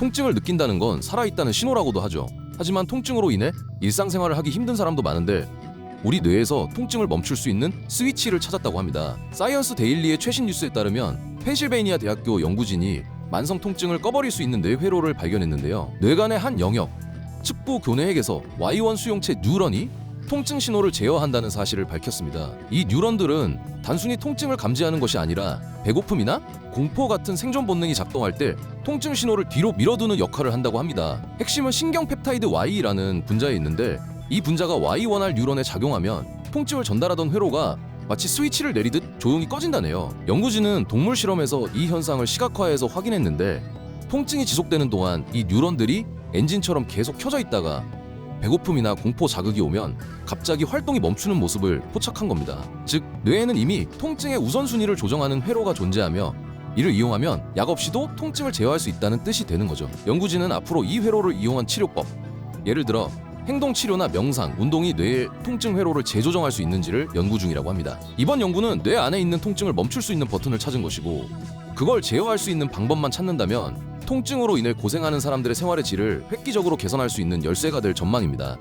통증을 느낀다는 건 살아있다는 신호라고도 하죠. 하지만 통증으로 인해 일상생활을 하기 힘든 사람도 많은데 우리 뇌에서 통증을 멈출 수 있는 스위치를 찾았다고 합니다. 사이언스 데일리의 최신 뉴스에 따르면 펜실베이니아 대학교 연구진이 만성 통증을 꺼버릴 수 있는 뇌 회로를 발견했는데요. 뇌간의 한 영역, 측부 교내핵에서 Y1 수용체 뉴런이 통증 신호를 제어한다는 사실을 밝혔습니다. 이 뉴런들은 단순히 통증을 감지하는 것이 아니라 배고픔이나 공포 같은 생존 본능이 작동할 때 통증 신호를 뒤로 밀어두는 역할을 한다고 합니다. 핵심은 신경 펩타이드 Y라는 분자에 있는데 이 분자가 Y1R 뉴런에 작용하면 통증을 전달하던 회로가 마치 스위치를 내리듯 조용히 꺼진다네요. 연구진은 동물 실험에서 이 현상을 시각화해서 확인했는데 통증이 지속되는 동안 이 뉴런들이 엔진처럼 계속 켜져 있다가 배고픔이나 공포 자극이 오면 갑자기 활동이 멈추는 모습을 포착한 겁니다. 즉 뇌에는 이미 통증의 우선순위를 조정하는 회로가 존재하며 이를 이용하면 약 없이도 통증을 제어할 수 있다는 뜻이 되는 거죠. 연구진은 앞으로 이 회로를 이용한 치료법, 예를 들어 행동 치료나 명상, 운동이 뇌의 통증 회로를 재조정할 수 있는지를 연구 중이라고 합니다. 이번 연구는 뇌 안에 있는 통증을 멈출 수 있는 버튼을 찾은 것이고 그걸 제어할 수 있는 방법만 찾는다면 통증으로 인해 고생하는 사람들의 생활의 질을 획기적으로 개선할 수 있는 열쇠가 될 전망입니다.